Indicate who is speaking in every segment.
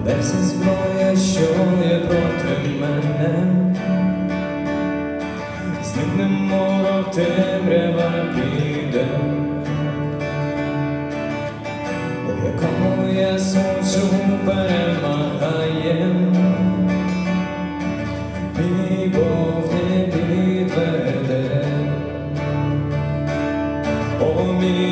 Speaker 1: Де вся зброя, що є проти мене, зникне морок, темрява піде, у якому я суджу перемагає, мій Бог не підведе, о мій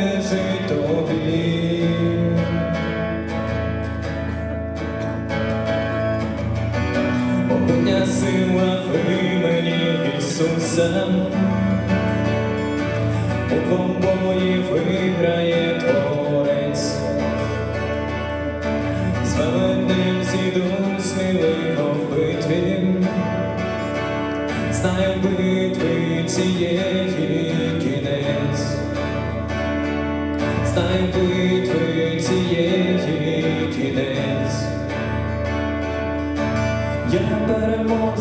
Speaker 1: сила в імені Ісуса, у комбої виграє Творець, з велетнем зійду сміливо в битві, знаю битви цієї кінець, знаю битви цієї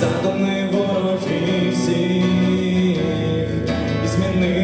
Speaker 1: задуми ворогів всіх і зміни